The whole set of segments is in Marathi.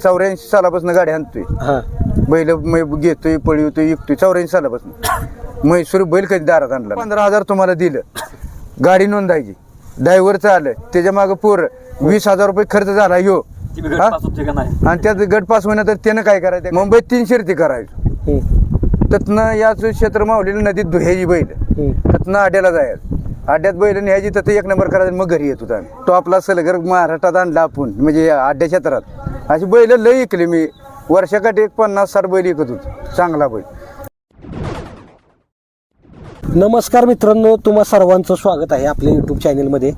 चौऱ्याऐंशी सालापासून गाडी आणतोय. हा. बैल मै- घेतोय पळवतोय विकतोय चौऱ्याऐंशी सालापासून. म्हैसूर बैल कधी दारात आणला पंधरा हजार तुम्हाला दिलं. गाडी नोंदायची. ड्रायव्हरचं आलं त्याच्या मागं पोर. वीस हजार रुपये खर्च झाला ह्यो हा? आणि त्यात गट पास होईना तर त्यानं काय करायचं? मुंबईत तीन शिर्ती करायचं. हम्म, त्यातनं याच क्षेत्र मावलेलं नदीत धुयाची बैल. हम्म. त्यातनं आड्याला जायचं. आड्यात बैल न्यायची तर एक नंबर करायचं मग घरी येत होता आम्ही. तो आपला सलगर महाराष्ट्रात आणला आपण म्हणजे आड्या क्षेत्रात. अशी बैल लय ऐकली मी. वर्षाकाठी एक पन्नास साठ बैल ऐकत होतो. चांगला बैल. नमस्कार मित्रांनो तुम्हा सर्वांचं स्वागत आहे आपल्या यूट्यूब चॅनलमध्ये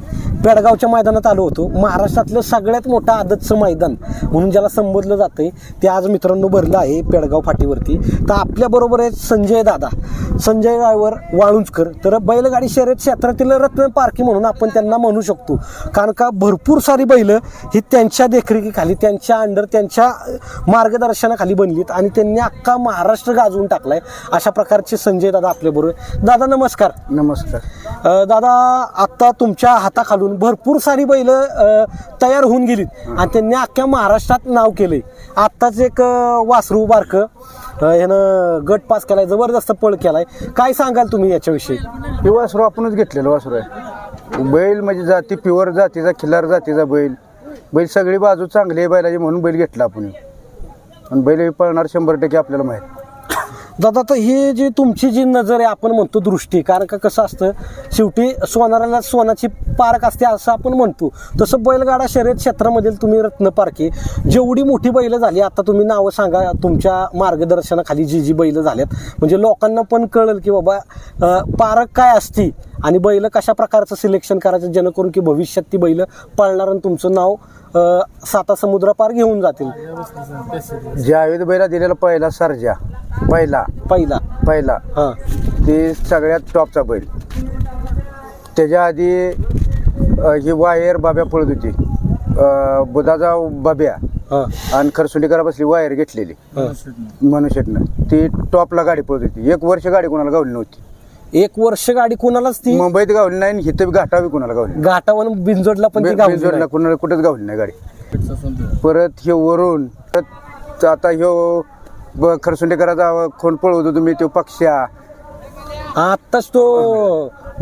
पेडगावच्या मैदानात आलो होतो. महाराष्ट्रातलं सगळ्यात मोठं आदतचं मैदान म्हणून ज्याला संबोधलं जातंय ते आज मित्रांनो भरलं आहे पेडगाव फाटीवरती. तर आपल्याबरोबर आहेत संजय दादा. संजय ड्रायव्हर वाळुंजकर. तर बैलगाडी शर्यत क्षेत्रातील रत्न पारखी म्हणून आपण त्यांना म्हणू शकतो. कारण का भरपूर सारी बैलं ही त्यांच्या देखरेखीखाली त्यांच्या अंडर त्यांच्या मार्गदर्शनाखाली बनलीत आणि त्यांनी अख्खा महाराष्ट्र गाजवून टाकलाय अशा प्रकारचे संजय दादा आपल्याबरोबर दादा नमस्कार. नमस्कार. दादा आता तुमच्या हाताखालून भरपूर सारी बैल तयार होऊन गेलीत. आणि त्यांनी अख्ख्या महाराष्ट्रात नाव केलंय. आत्ताच एक वासरू बारक ह्यानं गट पास केलाय जबरदस्त पळ केलाय. काय सांगाल तुम्ही याच्याविषयी? हे वासरू आपणच घेतलेलं वासरू आहे. बैल म्हणजे जाती प्युअर जातीचा खिल्लार जातीचा बैल. बैल सगळी बाजू चांगली आहे बैलाची म्हणून बैल घेतला आपण. आणि बैल पळणार शंभर टक्के आपल्याला माहीत. दादा तर ही जी तुमची जी नजर आहे आपण म्हणतो दृष्टी कारण का कसं असतं शेवटी सोनाराला सोनाची पार्क असते असं आपण म्हणतो. तसं बैलगाडा शर्यत क्षेत्रामधील तुम्ही रत्न पारखे जेवढी मोठी बैलं झाली आता तुम्ही नावं सांगा तुमच्या मार्गदर्शनाखाली जी जी बैलं झाल्यात म्हणजे लोकांना पण कळेल की बाबा पारक काय असती आणि बैलं कशा प्रकारचं सिलेक्शन करायचं जेणेकरून की भविष्यात ती बैलं पळणार आणि तुमचं नाव साता समुद्रापार घेऊन जातील. जावेद बैला दिलेला पहिला सर्जा पहिला पहिला. पहिला हां. ते सगळ्यात टॉपचा बैल. त्याच्या आधी अ, ही वायर बाब्या पळत होती. अ, बुधाचा बाब्या हां. आणि खरसुंडीकरा बसली वायर घेतलेली. हां. मनुष्यतनं. ती टॉपला गाडी पळत होती. एक वर्ष गाडी कोणाला गावली नव्हती. एक वर्ष गाडी कोणालाच ती मुंबईत गावली नाही आणि इथं घाटावी कोणाला गावली घाटावर बिनजोडला पण ती बे- गावली बिनजोडला नाही. कोणाला कुठंच गावली नाही गाडी. परत हे वरून परत आता ह्यो ब- खरसुंडेकराचा खोंड पळवत होतो मी तो पक्षा. आत्ताच तो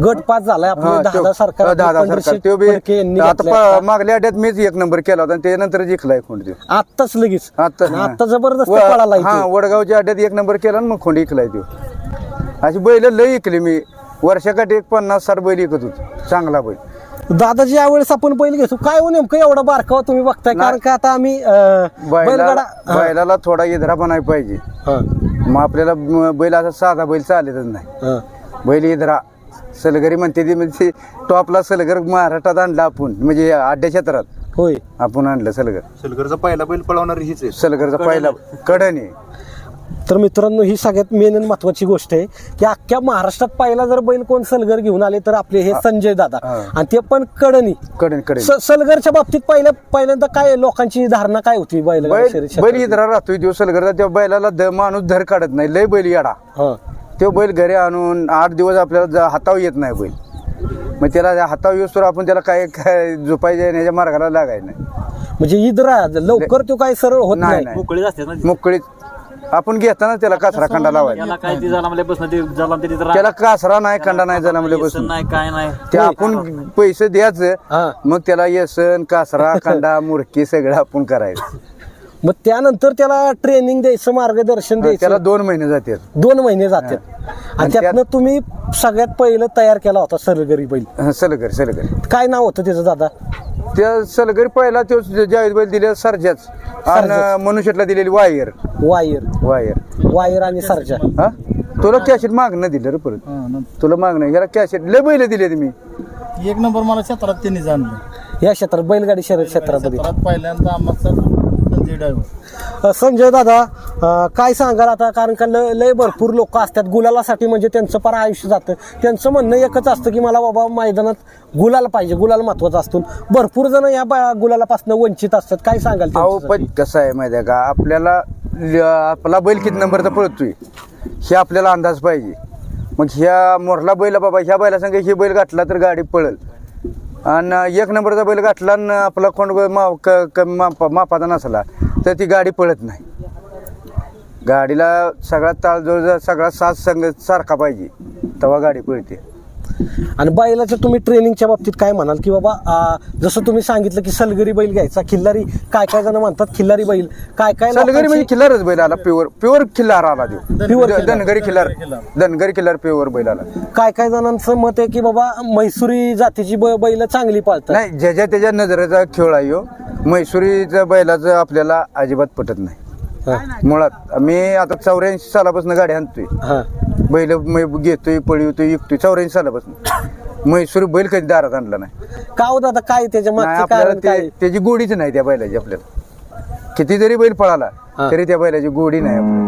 गट पास झालाय हा, आपले त्यो- दहा सरकार दहा- दहा सरकार. त्यो बी- आता प- मागल्या अड्यात मीच एक नंबर केला होता आणि त्यानंतर जिंकलाय खोंड त्यो आत्ताच लगेच. आता जबरदस्त व- पळाला हा इथे. वडगावच्या अड्ड्यात एक नंबर केला आणि मग खोंड इकलाय तो. अशी बैल लय इकली मी. वर्षाकाठी एक पन्नास साठ बैल इकत होतो. चांगला बैल. दादा ज्या वेळेस आपण बैल घेतो काय हो नेमकं एवढा बारकावा तुम्ही बघताय? कारण का आता आम्ही अं, बैला बैलगाडा हा. बैलाला थोडा इधरा बनाय पाहिजे. हा, मग आपल्याला म- बैल असा साधा बैल चालतच नाही. हा. बैल इधरा. सलगरी म्हणते ती म्हणजे टॉपला सलगर महाराष्ट्रात आणला आपण. म्हणजे आड्या क्षेत्रात. होय. आपण आणलं सलगर. सलगरचा पहिला बैल पळवणार हीच आहे. सलगरचा पहिला कडणी तर मित्रांनो ही सगळ्यात मेन आणि महत्वाची गोष्ट आहे की अख्ख्या महाराष्ट्रात पहिला जर बैल कोण सलगर घेऊन आले तर आपले हे संजय दादा. आणि ते पण कडणी कडणकडे स- सलगरच्या बाबतीत पहिल्या पहिल्यांदा काय लोकांची धारणा काय होती बैल बैल बैल इधरा राहतोय तो सलगरचा त्या बैलाला द माणूस धर काढत नाही. लय बैल येडा. तो बैल घरी आणून आठ दिवस आपल्याला जा- हातावर येत नाही बैल. मग त्याला हातावर येऊस तर आपण त्याला काय काय झोपायच्या येण्याच्या मार्गाला लागायचं नाही. म्हणजे इदरा लवकर तो काय सरळ होत नाही नाही. नाही. मोकळीच असते ना ती. मोकळीत आपण घेताना त्याला कासरा खंडा लावायचा. त्याला काय ती ती त्याला कासरा नाही खंडा नाही जन्मले बसून. नाही काय नाही. ते आपण पैसे द्यायचं हा. मग त्याला येसन कासरा खंडा मुरकी सगळं आपण करायचं. मग त्यानंतर त्याला ट्रेनिंग द्यायचं मार्गदर्शन त्याला द्यायचं. दोन महिने जातात. दोन महिने जातात. आणि त्यात- त्यातनं तुम्ही सगळ्यात पहिलं तयार केला होता सरगरी बैल. हं, सलगर सलगर काय नाव होतं त्याचं दादा? त्या सलगरी पहिला तो जावेद बैल दिले सरजाच. आणि मनुष्यला दिलेली वायर. वायर. वायर. वायर आणि सरजा. हा? तुला कॅशेट मागणं दिलं रे परत. तुला मागणं ह्याला कॅशेट लय बैल दिले तुम्ही एक नंबर मला क्षेत्रात त्यांनी जाणलं. या क्षेत्रात बैलगाडी शर्यत क्षेत्रामध्ये क्षेत्रात पहिल्यांदा आम्हाला संजय दादा अ, काय सांगाल आता? कारण का लय लय भरपूर लोक असतात. गुलालासाठी म्हणजे त्यांचं फार आयुष्य जातं. त्यांचं म्हणणं एकच असतं की मला बाबा मैदानात गुलाल पाहिजे. गुलाल महत्त्वाचा असतो. भरपूर जण या बा- गुलालापासून वंचित असतात. काय सांगाल अहो त्यांच्यासाठी? पण कसं आहे माहिती आहे का? आपल्याला ल- आपला बैल किती नंबरचा पळतोय? हे आपल्याला अंदाज पाहिजे. मग ह्या मोरला बैल बाबा ह्या बैला संग हे बैल गाठला तर गाडी पळल. आणि एक नंबरचा बैल गाठला आणि आपला कोण माप क- क- माप- मापाचा नसला तर ती गाडी पळत नाही. गाडीला सगळा ताळजोळ सगळा साथ संग सारखा पाहिजे तेव्हा गाडी पळते. आणि बैलाच्या तुम्ही ट्रेनिंगच्या बाबतीत काय म्हणाल? की बाबा जसं तुम्ही सांगितलं की सलगरी बैल घ्यायचा खिल्लारी काय काय जण म्हणतात? खिल्लारी बैल. काय काय सलगरी म्हणजे खिल्लारच बैल आला प्युअर प्युअर खिल्लार आला देऊ खिल्लार. धनगरी खिल्लार. धनगरी खिल्लार प्युअर बैल आला. काय काय जणांचं मत आहे की बाबा म्हैसुरी जातीची बैल चांगली पाळतात? नाही ज्याच्या त्याच्या नजरेचा खेळ आहे ह्यो. म्हैसुरीच्या बैलाचं आपल्याला अजिबात पटत नाही. हा, मुळात मी आता चौऱ्याऐंशी सालापासून गाडी आणतोय हा. बैल मै- घेतोय पळवतोय विकतोय चौऱ्याऐंशी सालापासून म्हैसूर बैल कधी दारात आणला नाही का हो दादा काय त्याच्या त्याची गोडीच नाही त्या बैलाची आपल्याला किती जरी बैल पळाला. तरी त्या बैलाची गोडी नाही आपल्याला.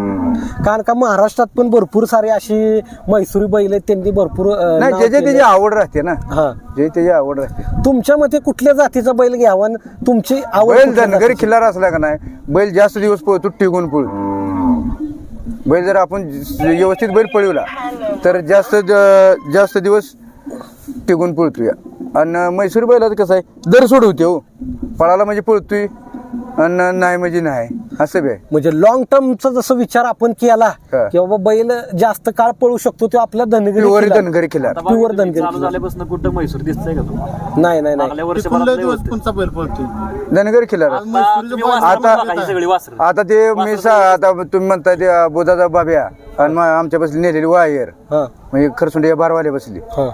कारण का महाराष्ट्रात पण भरपूर सारी अशी म्हैसुरी बैल आहेत त्यांनी भरपूर अ, नाही नाव ज्याच्या केलं. त्याची आवड राहते ना. हा. जे त्याची आवड राहते. तुमच्या मते कुठल्या जातीचा बैल घ्यावा आणि तुमची आवड बैल कुठल्या धनगरी जातीची? खिल्लार असला का नाही बैल जास्त दिवस पळतो टिकून पळतो बैल जर आपण व्यवस्थित बैल पळवला तर जास्त ज- जास्त दिवस टिकून पळतोय. आणि म्हैसूर बैलाचं कसं आहे दर सोडवते हो. पळाला म्हणजे पळतोय आणि नाही म्हणजे नाही. असं बी. म्हणजे लॉंग टर्मचा जसं विचार आपण केला हा. की बाबा बैल जास्त काळ पळू शकतो तो आपला धनगरी प्युअर. धनगरी आता Pure तुम्ही धनगर चालू झाल्यापासून कुठं म्हैसूर दिसतंय का तुम्हाला? नाही नाही नाही. मागल्या लय कोणचा बैल पळतोय? धनगरी खिल्लार आज म्हैसूरचं बैल आता-. सगळी वासर. आता ते मी सा आता तुम्ही म्हणताय ते बोधाचा बाब्या आणि मग आमच्या बसली नेलेली वायर. हा. म्हणजे खरसुंडी बारवाले बसली. हा.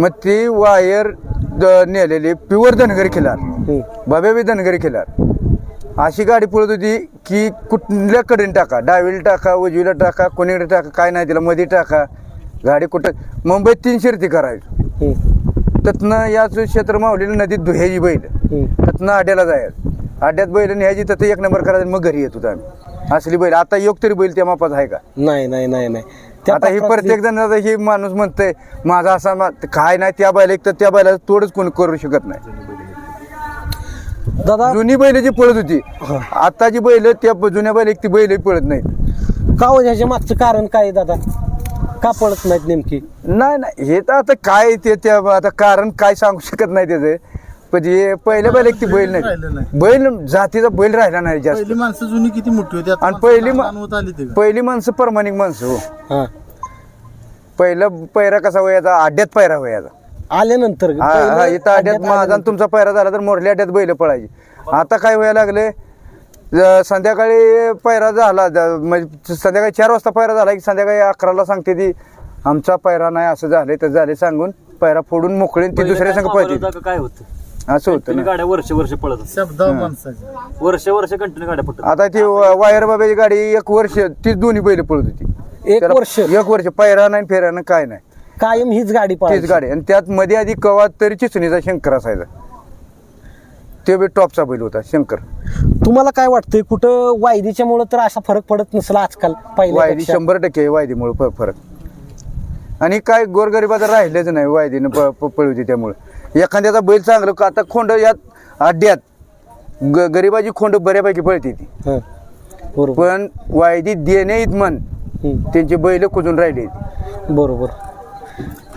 मग ती वायर द- नेलेली प्युअर धनगरी खिलार हम्म. बाब्या बी धनगरी खिलार अशी गाडी पळत होती की कुठल्या कडेने टाका? डावीला टाका उजवीला टाका कोणीकडे टाका काय नाही तिला मध्ये टाका. गाडी कुठं? मुंबईत तीन शिरती करायची. त्यातनं याच क्षेत्र मावलेलं नदीत धुयाची बैल. त्यातनं आड्याला जायचं. आड्यात बैल न्यायची तर एक नंबर करायचं मग घरी येत होतो आम्ही. असली बैल. आता योग तरी बैल त्या मापात आहे का? नाही नाही नाही नाही. आता ही प्रत्येक जण ही माणूस म्हणतंय माझा असा काय नाही त्या बैला एक तर त्या बैला तोडच कोण करू शकत नाही. दादा जुनी बैल जी पळत होती आताची बैल त्या जुन्या बैल एक ती बैल पळत नाही का हो ह्याच्या मागचं कारण काय आहे दादा? का पळत नाहीत नेमकी? नाही नाही हे तर आता काय ते त्या आता कारण काय सांगू शकत नाही त्याचे. पण हे पहिल्या बैल एक ती बैल राहिलं नाही. बैल जातीचा बैल राहिला नाही जास्त. पहिली माणसं जुनी किती मोठी होती आता आणि माणसं पहिली मा- लहान होत आली ते. पहिली माणसं प्रमाणिक माणसं हो. हा. पहिलं पैरा कसा व्हायचा आड्यात पैरा व्हायचा आल्यानंतर हा पहिलं हा इथं अड्यात माझा आणि तुमचा पैरा झाला तर मोरल्या अड्यात बैल पळायची. आता काय व्हायला लागले? ज- संध्याकाळी पैरा झाला ज- म्हणजे संध्याकाळी चार वाजता पैरा झाला की संध्याकाळी अकराला सांगते ती आमचा पैरा नाही असं झाले तर झाले सांगून पैरा फोडून मोकळी ती दुसऱ्या संघ पळते. काय होतं? असं होतं तुम्ही गाड्या वर्ष वर्ष पळत शब्द माणसाचे. वर्ष वर्ष कंटिन्यू गाड्या पडतात आता ती व- वायर बाबाची गाडी एक वर्ष तीच दोन्ही बैल पळत होती. एक त्याला वर्ष? एक वर्ष पैरा नाही फेरा नाही काय नाही. कायम हीच गाडी तीच पळायची गाडी. आणि त्यात मध्ये आधी कवा तरी चिचणीचा शंकर असायचा. ते बी टॉपचा बैल होता शंकर. तुम्हाला काय वाटतंय कुठं वायदीच्या मुळे तर असा फरक पडत नसला आजकाल वायदी पहिल्या शंभर टक्के वायदीमुळे फ- फरक. आणि काय गोरगरिबाचं राहिलेच नाही वायदीनं प- प- पळवते त्यामुळे. एखाद्याचा बैल चांगलं का आता खोंड यात अड्ड्यात ग गरिबाची खोंड बऱ्यापैकी पळते ती. बरोबर. पण वायदी देणे इतमन हम्म. त्यांची बैल कुजून राहिली. बरोबर.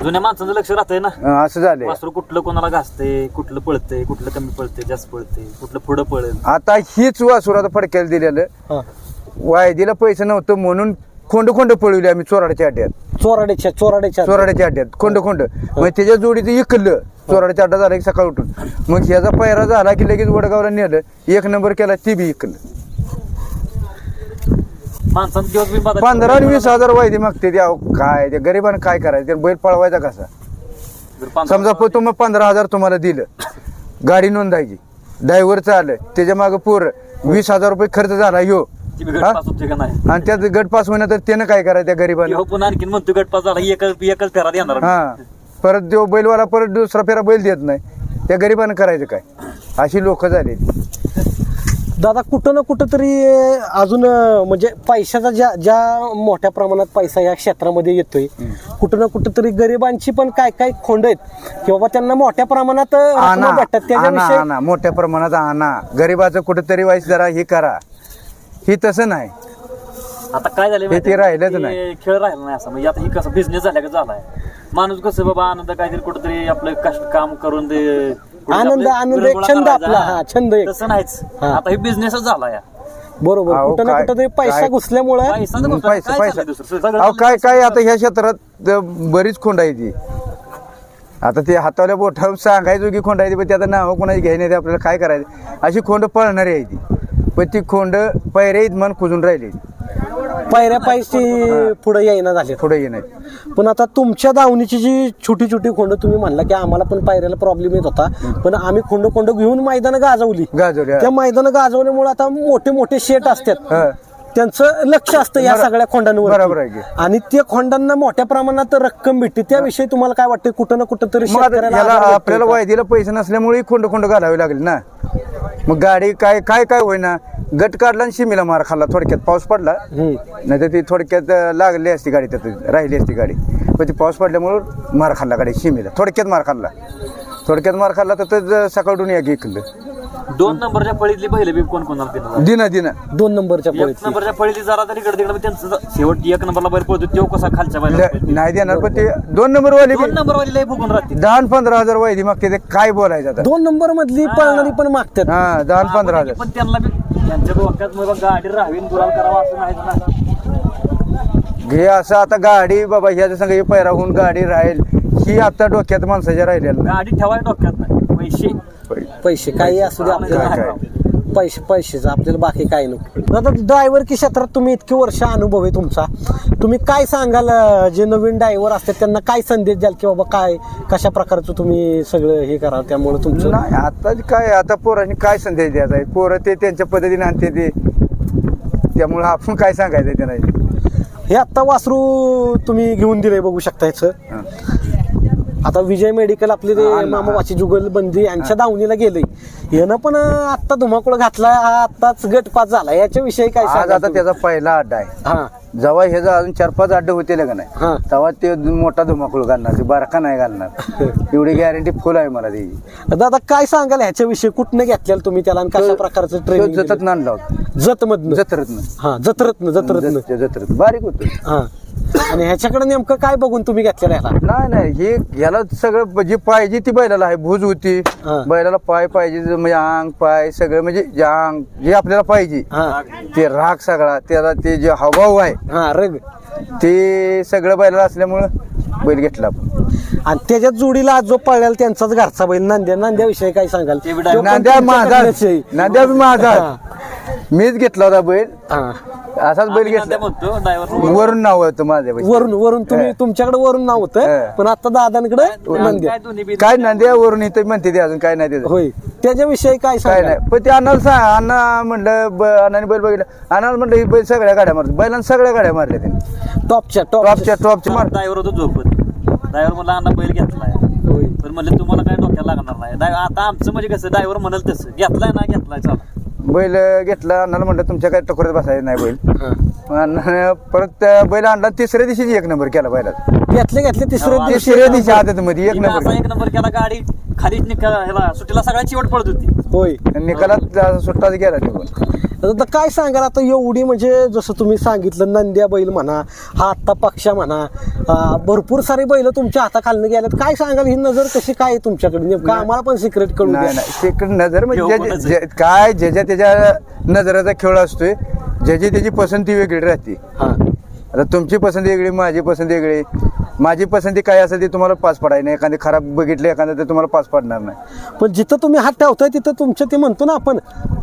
जुन्या माणसाचं लक्ष राहतंय ना. अं, असं झालंय. वासरू कुठलं कोणाला घासते कुठलं पळतंय कुठलं कमी पळतंय जास्त पळतंय कुठलं पुढं पळेल? आता हीच वासूर आता फडक्याला दिलेलं. हा. वायदीला पैसे नव्हतं म्हणून खोंड खोंड पळवली आम्ही चोराड्याच्या अड्ड्यात. चोराड्याच्या चोराड्याच्या चोराड्याच्या अड्ड्यात. खोंड खोंड. मग त्याच्या जोडीचं इकलं. चोराड्याच्या अड्डा झाला की सकाळ उठून. मग ह्याचा पैरा झाला की लगेच वडगावला नेलं. एक नंबर केला ती बी इकलं. माणसानं दिवस बी बाजार- पंधरा आणि वीस हजार वायदे मागते ते अहो, काय ते गरिबानं काय करायचं? ते बैल पळवायचा कसा? जर पंधरा- समजा प- तुम्ही पंधरा हजार तुम्हाला दिलं. गाडी नोंदायची. ड्रायव्हरचं आलं त्याच्या मागं पोर. वीस हजार रुपये खर्च झाला. ह्यो ती बी हा? गटपास होते का नाही? आणि त्यात गट पास होईना तर त्यानं काय करायचं त्या गरीबानं पुन्हा आणखीन म्हणतो गटपास झाला. एकच एकच फेरा देणार हा. परत तो बैलवाला परत दुसरा फेरा बैल देत नाही. त्या गरीबानं करायचं काय? अशी लोक झाली दादा कुठं ना कुठं तरी अजून म्हणजे पैशाचा ज्या ज्या मोठ्या प्रमाणात पैसा या क्षेत्रामध्ये येतोय कुठं ना कुठं तरी गरिबांची पण काय काय खोंड आहेत. की बाबा त्यांना मोठ्या प्रमाणात भेटतात आणा त्याच्याविषयी आणा मोठ्या प्रमाणात आणा. गरीबाचं कुठेतरी वाईस जरा हे करा. ही तसं नाही. आता काय झालं हे ते राहिलंच नाही. खेळ राहिला नाही असं. म्हणजे आता ही कसं बिझनेस झाल्या का झालाय. माणूस कसं बाबा आनंद काहीतरी कुठेतरी आपलं कष्ट काम करून ते आनंद- आनंद एक छंद. आपला, हा, छंद एक. तसं नाहीच. हा. आता हे बिझनेसच झाला या. बरोबर. अहो, कुठं ना काय- कुठं तरी पैसा काय- घुसल्यामुळे पैसा तर पैसा काय पैसा. चाललंय दुसरं? सगळं अहो काय काय आता ह्या क्षेत्रात अं, बरीच खोंड आहे ती आता ते हातावल्या बोठावर सांगायचो की खोंड आहे ती पण ते आता नावं कोणाची घ्यायला नाही आपल्याला काय करायचं? अशी खोंड पळणारी आहे ती पण ती खोंड पैरे मन कुजून राहिली. पायऱ्या पायशी पुढे येईना झाले. पुढे येणार पण आता तुमच्या दावणीची जी छोटी छोटी खोंड तुम्ही म्हणला की आम्हाला पण पायऱ्याला प्रॉब्लेम येत होता. पण आम्ही खोंड खोंड घेऊन मैदान गाजवली. गाजवली त्या मैदान गाजवल्यामुळे आता मोठे मोठे शेट असतात. त्यांचं लक्ष असतं या सगळ्या खोंडांवर बरोबर आहे की. आणि त्या खोंडांना मोठ्या प्रमाणात रक्कम भेटते. त्याविषयी तुम्हाला काय वाटतं कुठं ना कुठं तरी मग आता शेतकऱ्याला याला आधार भेटतोय आपल्याला का? वायदीला पैसे नसल्यामुळे खोंड खोंड घालावी लागली ना? मग गाडी काय काय काय होईना? गट काढला आणि शिमीला मार खाल्ला. थोडक्यात पाऊस पडला. हम्म. नाही तर ती थोडक्यात अं, लागली असती गाडी त्यात राहिली असती गाडी. पण ती पाऊस पडल्यामुळं मार खाल्ला गाडी शिमीला. थोडक्यात मार खाल्ला. थोडक्यात मार खाल्ला तर ते सकाळून एक इकलं दोन नंबरच्या फळीतली पहिले बी कोण कोणाला दिलं दिना दिना दोन नंबरच्या एक पळीतली. नंबरच्या फळीतली जरा तरी इकडे तिकडे त्यांचं शेवट एक नंबरला बैल पळतो तो कसा खालच्या बैला ल- नाही देणार पण ते दोन नंबर वाले दोन नंबर वाली लय फुगून राहते. दहा आणि पंधरा हजार वायदी मागते ते काय बोलायचं आता? दोन नंबर मधली पळणारी पण मागतात. हा दहा आणि पंधरा हजार. पण त्यांना बी त्यांच्या डोक्यात मग गाडी राहावी आणि गुलाल करावा असं नाही ना. घे असं आता गाडी बाबा ह्याच्या संग हे पैरा होऊन गाडी राहील. ही आता डोक्यात माणसाच्या राहिलेलं गाडी ठेवाय डोक्यात नाही. पैसे. पैसे काही असू दे आपल्याला पैसे पैसेच आपल्याला बाकी काही नको. आता ड्रायव्हर की क्षेत्रात तुम्ही इतके वर्ष अनुभव आहे तुमचा. तुम्ही काय सांगाल जे नवीन ड्रायव्हर असतात त्यांना काय संदेश द्याल की बाबा काय कशा प्रकारचं तुम्ही सगळं हे करा त्यामुळे तुमचं? नाही आता काय आता पोरांनी काय संदेश द्यायचा आहे? पोरं ते त्यांच्या पद्धतीने आणते ते. त्यामुळे आपण काय सांगायचं त्यांना? हे आत्ता वासरू तुम्ही घेऊन दिलंय बघू शकता ह्याचं. आता विजय मेडिकल आपले ते मामा वाची जुगल बंदी यांच्या दावणीला गेलंय. यानं पण अं, आत्ता धुमाकूळ घातला हा आत्ताच गटपात झाला याच्याविषयी काय आज आता तुम्ही? त्याचा पहिला अड्डा आहे. हा. जेव्हा हे अजून चार पाच अड्डे होते का नाही हा. तेव्हा ते मोठा धुमाकूळ घालणार ते बारका नाही घालणार. एवढी गॅरंटी फुल आहे मला त्याची. दादा काय सांगाल ह्याच्याविषयी? कुठनं घेतलेलं तुम्ही त्याला आणि कशा प्रकारचं तो ट्रेनिंग जतत आणला होता. जत मधनं जत्रतनं. हा जत्रत्न जत्रत्न. जत- बारीक होतो. हा. आणि ह्याच्याकडे नेमकं काय बघून तुम्ही घेतलेलं ह्याला नाही नाही हे ह्याला सगळं जी पाहिजे ती बैलाला आहे भूज होती. हा. बैलाला पाय पाहिजे म्हणजे अंग पाय सगळं म्हणजे जे अंग जे आपल्याला पाहिजे. हा. ते राग सगळा त्याला ते जे हावभाव आहे हा रग. ते सगळं बैलाला असल्यामुळं बैल घेतला आपण. आणि त्याच्यात जोडीला आज जो पळलेला त्यांचाच घरचा बैल नांद्या नांद्याविषयी काय सांगाल? ते पण नांद्या माझा. नांद्या बी माझा हा. मीच घेतला होता बैल. असाच बैल घेतला. म्हणतो ड्रायव्हर वरून नाव होतं माझ्या बैल. वरून वरून तुम्ही. तुमच्याकडे वरून नाव होतं. पण आता दादांकडे नांद्या. काय दोन्ही बी काय नांद्या वरून इथं म्हणते ते अजून काय नाही त्याचं. होय. त्याच्याविषयी काय काय सांगाल नाही. पण ते अण्णाला सांग अण्णा म्हणलं ब- अण्णाने बैल बघितलं. अण्णाला म्हणलं ही बैल सगळ्या गाड्या मारतात. बैलांना सगळ्या गाड्या मारल्या त्यांनी. टॉपच्या टॉपच्या. टॉपच्या टॉपच्या मार ड्रायव्हर होतो झोपत. ड्रायव्हर मला अण्णा बैल घेतलाय. होय. पण म्हणले तुम्हाला काय डोक्याला लागणार नाही. आता आमचं म्हणजे कसं ड्रायव्हर म्हणाल तसं. घेतलाय ना घेतलाय चला. बैल घेतला अण्णाला म्हणलं तुमच्या काय टकोऱ्यात बसायचं नाही बैल. मग अण्णानं परत त्या बैल आणला तिसऱ्या दिवशी एक नंबर केला बैलात घेतले घेतले तिसऱ्या दिवशी तिसऱ्या दिवशी आदत मध्ये एक असा नंबर एक नंबर केला गाडी खालीच निकाल ह्याला सुट्टीला सगळ्या चिवट पडत होती. होय. निकालात जा- सुट्टाच गेला निघून आता काय सांगाल आता एवढी म्हणजे जसं तुम्ही सांगितलं नंद्या बैल म्हणा हा आत्ता पक्षा म्हणा भरपूर सारे बैल तुमच्या हाताखालनं गेल्यात. काय सांगाल ही नजर कशी काय आहे तुमच्याकडे? नेमकं आम्हाला पण सिक्रेट कळून नाही द्या. नाही तिकडे नजर म्हणजे काय ज्याच्या त्याच्या नजराचा खेळ असतोय ज्याची त्याची पसंती वेगळी राहते. हा. आता तुमची पसंती वेगळी माझी पसंती वेगळी. माझी पसंती काय असेल ती तुम्हाला पास पडायला नाही. एखादी खराब बघितली एखादं तर तुम्हाला पास पडणार नाही. पण जिथं तुम्ही हात ठेवताय तिथं तुमचं ते म्हणतो ना आपण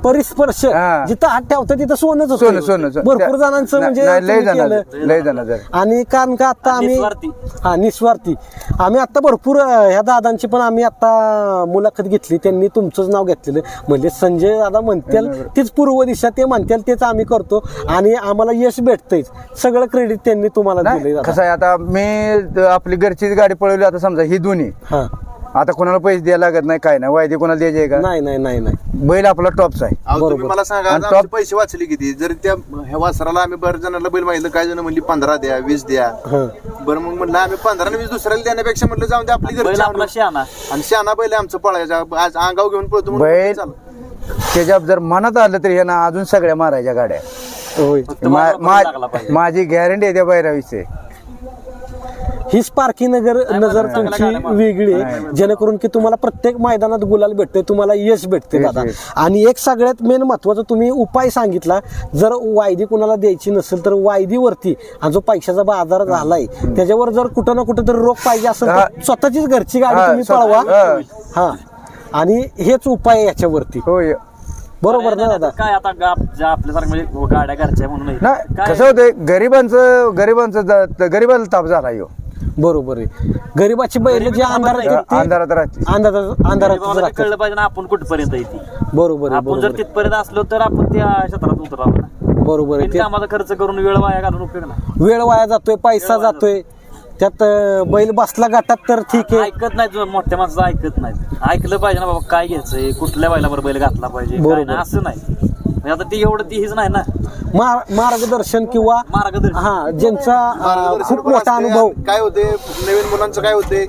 परिस्पर्श हा. जिथं हात ठेवताय तिथं सोनच होतं. सोनं सोनं सोनं. भरपूर जणांचं म्हणजे नाही, लय तुम्ही जणांचं केलं. लय जणांचं आणि कारण का आता आम्ही निस्वार्थी. हा निस्वार्थी आम्ही आता भरपूर अं, ह्या दादांची पण आम्ही आता मुलाखत घेतली त्यांनी तुमचंच नाव घेतलेलं म्हणजे संजय दादा म्हणतील तीच पूर्व दिशा ते म्हणतील तेच आम्ही करतो आणि आम्हाला यश भेटतंयच सगळं क्रेडिट त्यांनी तुम्हाला नाही दादा. कसं आहे आता मी द- आपली घरचीच गाडी पळवली आता समजा ही दोन्ही हा आता कोणाला पैसे द्यायला लागत नाही काय नाही. वायदे कोणाला द्यायचे का? नाही नाही नाही नाही. बैल आपला टॉपचा आहे. अहो तुम्ही बरोबर. मला सांगा आणि आज आमचे टॉप- पैसे वाचले किती? जर त्या ह्या वासराला आम्ही बऱ्याच जणांना बैल मागितलं काय जण म्हणली पंधरा द्या वीस द्या. हा. बरं मग म्हणलं आम्ही पंधरा आणि वीस दुसऱ्याला देण्यापेक्षा म्हटलं जाऊन दे आपली बैल घरची आपला आणू. शहाणा. आणि शहाणा बैल आहे आमचं पळायचा. आज अंगाव घेऊन पळतो म्हणून बैल चालू. त्याच्या जर मनात आलं तर ह्यानं अजून सगळ्या मारायच्या गाड्या. होय. मा- मा-. माझी गॅरंटी आहे त्या बैराविषयी ही स्पार्की नगर नजर तुमची वेगळी आहे. जेणेकरून की तुम्हाला प्रत्येक मैदानात गुलाल भेटते तुम्हाला यश भेटते दादा. आणि एक सगळ्यात मेन महत्वाचं तुम्ही उपाय सांगितला जर वायदी कुणाला द्यायची नसेल तर वायदीवरती हा जो पैशाचा बाजार झालाय त्याच्यावर जर कुठं ना कुठं तरी रोख पाहिजे असेल हा. तर स्वतःचीच घरची गाडी हा, तुम्ही पळवा. हा. हा. आणि हेच उपाय आहे याच्यावरती. होय. बरोबर ना दादा? काय आता आपल्यासारखं म्हणजे गाड्या घरच्या म्हणून नाही. नाही काय- कसं होतंय गरिबांचं गरिबांचं गरीबाला ताप झाला बरोबर आहे. गरीबाची बैल जे अंधारात अंधारात राहते. अंधारात अंधारातच गरीबाला ते राहतात कळलं पाहिजे ना आपण कुठपर्यंत येते. बरोबर आहे आपण बरोबर जर आहे. तिथपर्यंत असलो तर आपण त्या क्षेत्रात उतरावं ना. बरोबर आहे. ते कामाचा खर्च करून वेळ वाया घालून उपयोग ना वेळ वाया जातोय पैसा जातोय. त्यात अं, बैल बसला गाठात तर ठीक आहे. ऐकत नाही जो मोठ्या माणसाचं ऐकत नाही ऐकलं पाहिजे ना बाबा काय घ्यायचंय कुठल्या बैलावर बैल घातला पाहिजे काय बरोबर. नाही असं नाही. म्हणजे आता ती एवढं ती हीच नाही ना. मार- मार्गदर्शन किंवा मार्गदर्शन. हा ज्यांचा अं, खूप मोठा. अनुभव. काय होते? नवीन मुलांचं काय होते?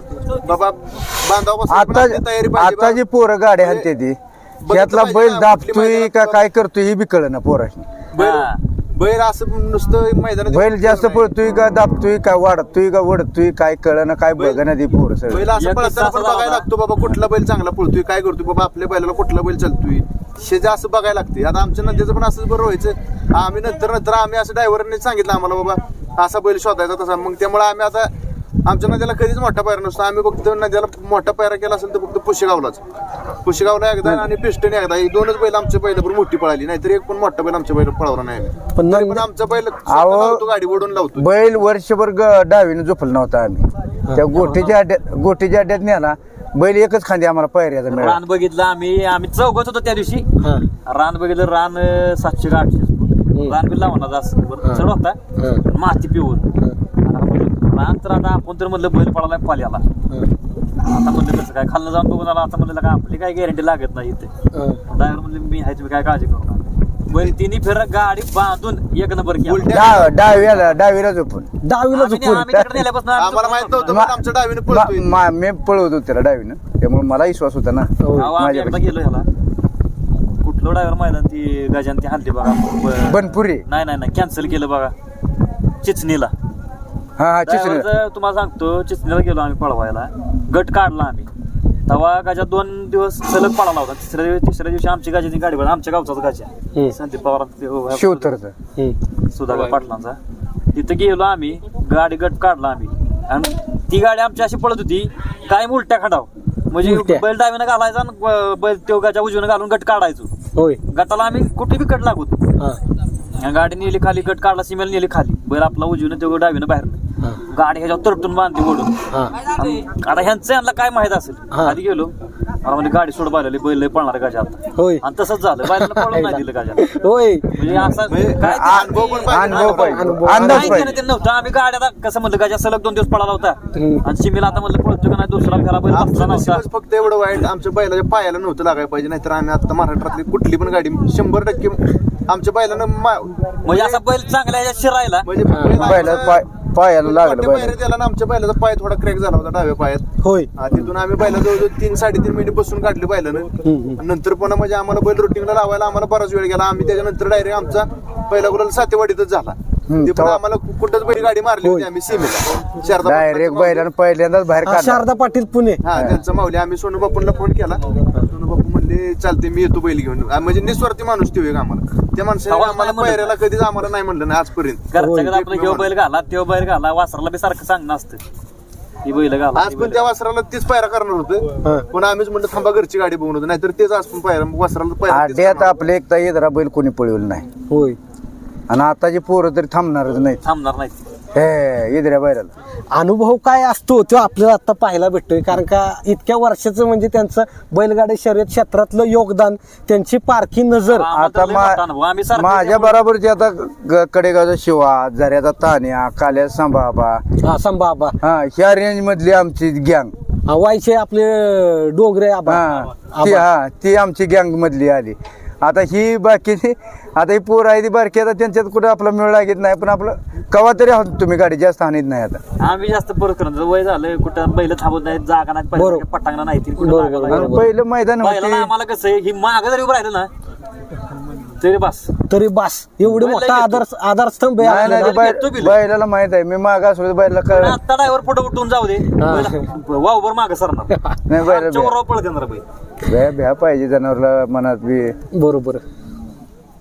बाबा बांधावापासून पण आता आपली तयारी पाहिजे आता जी. पोरं गाडी हाणते ती त्यातला पाहिजे बैल ना, दाबतोय का काय करतोय ही बी कळ ना पोराशी बैल हा. बैल असं नुसतं मैदानात बैल जास्त पळतोय का दाबतोय का वाढतोय का वडतोय काय कळ ना काय बघ ना ती पोरं सगळं. बैल असं पळताना पण बघायला. लागतो बाबा कुठला बैल चांगला पळतोय काय करतोय बाबा आपल्या बैलाला कुठला बैल चालतोय. हे जे असं बघायला लागते आता आमच्या नंद्याचं पण असंच बरं व्हायचं. आम्ही नंतर नंतर आम्ही असं ड्रायव्हरने सांगितलं आम्हाला बाबा असा बैल शोधायचा तसा. मग त्यामुळे आम्ही आता आमच्या नद्याला कधीच मोठा पायरा नसतो. आम्ही फक्त नद्याला मोठा पायरा केला असेल तर फक्त पुशेगावलाच. पुशेगावला एकदा आणि पिस्टन एकदा. ही दोनच बैल आमच्या बैलावर मोठी पळाली. नाहीतर एक पण मोठा बैल आमच्या बैल पळवला नाही. पण तरी नंद- पण आमचा बैल स्वतः अहो. लावतो गाडी ओढून लावतो. बैल वर्षभर ग- डावीनं झोपलं नव्हता आम्ही. त्या गोटीच्या अड्ड्यात गोटीच्या अड्ड्यात न्याला बैल एकच खांदी आम्हाला पायऱ्याचा मिळाला रान बघितलं आम्ही. आम्ही चौघच होतो त्या दिवशी. हा. रान बघितलं रान अं, सातशे का आठशे. रान बी लावणार बरं, चढ होता. हा. माती पिऊन. रान तर आता आपण तर म्हणलं बैल पडायला पाल्याला. आता म्हणलं कसं काय खाल्लं जाऊन बघून आला आता म्हणलं का आपली काय गॅरंटी लागत नाही इथे. ड्रायव्हर म्हणले मी आहे तुम्ही काय काळजी करू नका. बैल तिन्ही फेर गाडी बांधून एक नंबर केला. उलट्या डा- डाव्याला डावीला झोपून दहावीला आम्ही झुकून आम्ही तिकडे नेल्यापासून आम्ही आम्हाला माहीत नव्हतं मा- पण आमच्या डावीने मा- पळतोय. मा- मी पळवत होतो त्याला डावीनं. त्यामुळे मला विश्वास होता ना. अहो, आम्ही एकदा माझ्यापाशी गेलो ह्याला. कुठलं ड्रायव्हर मैदान? ती गजान ती हल्ली बघा. ब- बनपुरी नाही नाही नाही. कॅन्सल केलं बघा. चिचणीला. हा हा चिचणी ड्रायव्हरचं तुम्हाला सांगतो चिचणीला गेलो आम्ही पळवायला. गट काढला आम्ही. तेव्हा गाजा दोन दिवस सलग पळाला होता. तिसऱ्या दिवशी तिसऱ्या दिवशी आमची गाजाची गाडी बघा आमच्या गावचाच गाजा. संदीप पवार ते हो, शिवतरचं. सुधाकर पाटलांचा. तिथं गेलो आम्ही. गाडी गट काढला आम्ही. आणि ती गाडी आमची अशी पळत होती काय उलट्या खडाव म्हणजे उलट्या. बैल डावीनं घालायचा आणि ब- बैल त्यो गाच्या उजवीनं घालून गट काढायचो. होय. गटाला आम्ही कुठे बी कट लागू. हा. गाडी नेली खाली गट काढला सिमेल नेली खाली. बैल आपला उजवीनं त्यो डावीनं बाहेर. गाडी ह्याच्यावर तरटून बांधते ओढून हा. आणि आता ह्यांचं यांना काय माहीत असेल? हा. आधी गेलो. मला म्हणजे गाडी सोड बायला बैल लय पळणार गाजा आता. होय. आणि तसंच झालं. बैलाला पळून नाही दिलं गाजा होय. म्हणजे असं म्हणजे काय आ- अनुभव पण पाहिजे. ना. अनुभव पाहिजे. अनुभव. अंदाज नाही पाहिजे. केलं ते नव्हतं. आम्ही गाड्या आता कसं म्हणलं गाजा सलग दोन दिवस पळाला होता. हम्म. आणि सिमीला आता म्हणलं पळतो का नाही? दुसरा फेरा बैल बसला आमचं नव्हता. नशीबच फक्त एवढं वाईट आमच्या बैलाच्या पायाला नव्हतं लागायला पाहिजे नाहीतर आम्ही आता महाराष्ट्रातली कुठली पण गाडी शंभर टक्के आमच्या बैलानं मा- म्हणजे असा बैल चांगला ह्याच्यात शिरायला. म्हणजे पाय पायाला लागलं पायऱ्या बैल त्याला ना आमच्या बैलाचा पाय थोडा क्रॅक झाला होता डाव्या पायात. होय. हा, तिथून आम्ही बैला जवळजवळ तीन साडेतीन महिने बसून काढले हम्म. आणि नंतर पुन्हा म्हणजे आम्हाला बैल रुटीनला लावायला आम्हाला बराच वेळ गेला. आम्ही त्याच्यानंतर डायरेक्ट आमचा पहिला गुलाल सातेवाडीतच झाला. ते पण तेव्हा- आम्हाला कु- कुठंच बैल गाडी मारली होती आम्ही सीमेला शारदा डायरेक्ट बैलानं पहिल्यांदाच बाहेर हा, काढला. शारदा पाटील पुणे. हा त्यांचा माऊली. आम्ही सोनू बापूंना फोन केला. सोनू बापू म्हणले चालते मी येतो बैल घेऊन. आ, म्हणजे निस्वार्थी माणूस ते आम्हाला. त्या माणसाने आवाज आम्हाला नाही म्हणत. पायऱ्याला कधीच आम्हाला नाही म्हणलं नाही आजपर्यंत. घरच्या आपलं घेऊ बैल घाला त्यो बैल घाला. वासराला बी सारखं सांगणं असतं. ही बैल घाला आज ती पण बैल त्या वासराला तीच पायरा करणार होतं. हा. पण आम्हीच म्हणलं थांबा घरची गाडी बघून होतं नाहीतर तेच आज पण पायरा वासराला पायरा. आपले एक ताई जरा बैल कोणी पळवलं नाही. होय. आणि आताची पोरं तरी थांबणारच नाही थांबणार नाही हे इदऱ्या अनुभव काय असतो तो आपल्याला आता पाहायला भेटतोय. कारण का इतक्या वर्षाचं म्हणजे त्यांचं बैलगाडी शर्यत क्षेत्रातलं योगदान त्यांची पारखी नजर. आता तर लय मोठा अनुभव. आम्ही मा- सारखं माझ्या बरोबरचे आता ग- कडेगावचा शिवा झऱ्याचा तान्या काल्या संभाबा. हा संभाबा. हा ह्या रेंज मधली आमची गँग हा, वायचे आपले डोंगरे आबा. हा ती आबा. हा ती आमची गँग मधली आली. आता ही बाकीची आता ही पोर आहे ती बारकी आता त्यांच्यात कुठं आपला मेळ लागत नाही पण आपलं कवा तरी आहोत तुम्ही गाडी जास्त हानीत नाही आता आम्ही जास्त परत करत नाही. वय झालं कुठं बैल थांबत नाहीत जागा नाही बरोबर. पटांगणा नाही ती कुठं बरोबर, बरोबर. पहिलं मैदान बैलाला होते आम्हाला कसं आहे ही माग जरी उभं राहिलं ना तरी बस. तरी बास. एवढे मोठा. आधार आधारस्तंभ आहे. नाही नाही आपल्याला. ते घेतो बैल- बिल. बैलाला माहीत आहे. मी माग असलो बैलाला पण कळ आता ड्रायव्हर पुढे उठून जाऊ दे. वावभर मागे सरणार. नाही बैल पळत येणार बाई भ्या भ्या पाहिजे जनावरला मनात बी. बरोबर.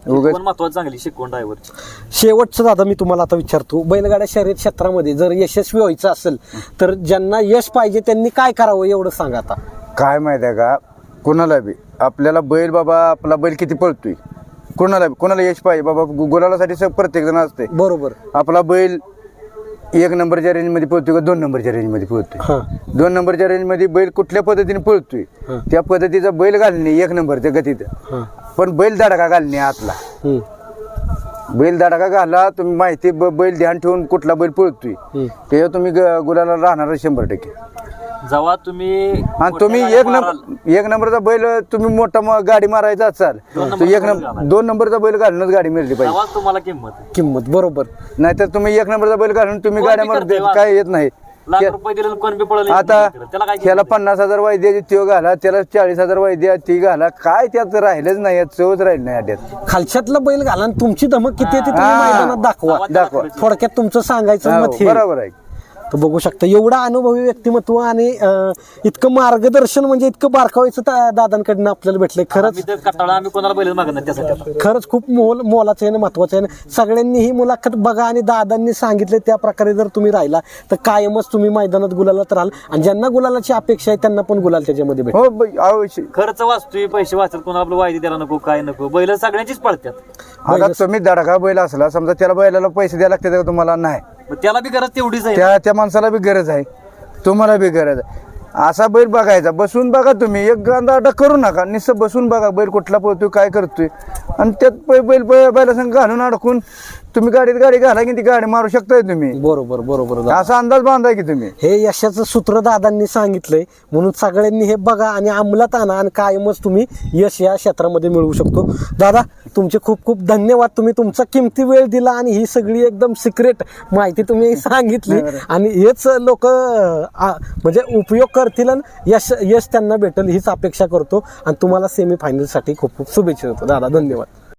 उगाच पण महत्वाची चांगली शिकवण ड्रायव्हरची शेवटचं दादा मी तुम्हाला आता विचारतो. बैलगाड्या शर्यत क्षेत्रामध्ये जर यशस्वी व्हायचं असेल तर ज्यांना यश पाहिजे त्यांनी काय करावं एवढं सांगा आता. काय माहीत आहे का? कोणाला बी. आपल्याला बैल बाबा आपला बैल किती पळतोय? कोणाला कोणाला यश पाहिजे? बाबा गु- गुलालासाठी सग प्रत्येक जण असते बरोबर. आपला बैल एक नंबरच्या रेंजमध्ये पळतोय का दोन नंबरच्या रेंजमध्ये पळतोय? हा. दोन नंबरच्या रेंजमध्ये बैल कुठल्या पद्धतीने पळतोय? त्या पद्धतीचा बैल घालणे एक नंबरच्या गतीत. हा. पण बैल धडका घालणे आतला. हम्म. बैल धडका घाला तुम्ही माहिती ब- बैल ध्यान ठेवून कुठला बैल पळतोय. हम्म. त्याच्यावर तुम्ही ग- गुलाला राहणार शंभर टक्के. जेव्हा तुम्ही आणि तुम्ही एक नंबर एक नंबरचा बैल तुम्ही मोठा म- गाडी मारायचा असाल दोन तर एक नंबरचा बैल नंबर. दोन नंबरचा बैल घालूनच गाडी मिळली पाहिजे तेव्हाच तुम्हाला किंमत आहे. किंमत बरोबर नाहीतर तुम्ही एक नंबरचा बैल घालून तुम्ही कोण गाड्या वाद. काय येत नाही लाख त्या- रुपये दिले कोण बी पळलं आता त्याला काय त्याला किंमत पन्नास हजार वैद्याची त्यो घाला त्याला चाळीस हजार वैद्या ती घाला काय त्यात राहिलंच नाही चवच राहिली नाही अड्यात खालच्यातला बैल घाला आणि तुमची धमक किती आहे ती तुम्ही हा. मैदानात दाखवा? दाखवा. थोडक्यात तुमचं सांगायचं हो, मत हे बरोबर आहे तर बघू शकता एवढं अनुभवी व्यक्तिमत्व आणि इतकं मार्गदर्शन म्हणजे इतकं बारकावायचं दादांकडनं आपल्याला भेटलंय. खरंच. खरंच खूप मोल मोलाचं आहे आणि महत्वाचं आहे. आणि सगळ्यांनी ही मुलाखत बघा आणि दादांनी सांगितले त्या प्रकारे जर तुम्ही राहिला तर कायमच तुम्ही मैदानात गुलालात राहाल. आणि ज्यांना गुलालाची अपेक्षा आहे त्यांना पण गुलाल त्याच्यामध्ये भेटेल. हो खर्च वाचतोय पैसे वाचतात कोणाला आपलं वायदी द्यायला नको काय नको. बैल सगळ्यांचीच पळतात. आता तुम्ही धडका बैल असला समजा त्याला बैलाला पैसे द्यायला लागते तुम्हाला? नाही. मग त्याला बी गरज तेवढीच आहे त्या त्या माणसाला बी गरज आहे. तुम्हाला बी गरज आहे. असा बैल बघायचा. बसून बघा तुम्ही. एक गांधा अटक करू नका. निसं बसून बघा बैल कुठला पळतोय काय करतोय. आणि त्यात पै- बैल बै- बैला संग घालून अडकून तुम्ही गाडीत गाडी घाला की ती गाडी मारू शकताय तुम्ही. बरोबर बरोबर दादा. असा अंदाज बांधाय की तुम्ही. हे यशाचं सूत्र दादांनी सांगितलंय म्हणून सगळ्यांनी हे बघा आणि अंमलात आणा आणि कायमच तुम्ही यश या क्षेत्रामध्ये मिळवू शकतो. दादा तुमचे खूप खूप धन्यवाद. तुम्ही तुमचा किमती वेळ दिला आणि ही सगळी एकदम सिक्रेट माहिती तुम्ही सांगितली. आणि हेच लोक म्हणजे उपयोग करतील आणि यश यश त्यांना भेटेल हीच अपेक्षा करतो. आणि तुम्हाला सेमीफायनलसाठी खूप खूप शुभेच्छा देतो. दादा धन्यवाद.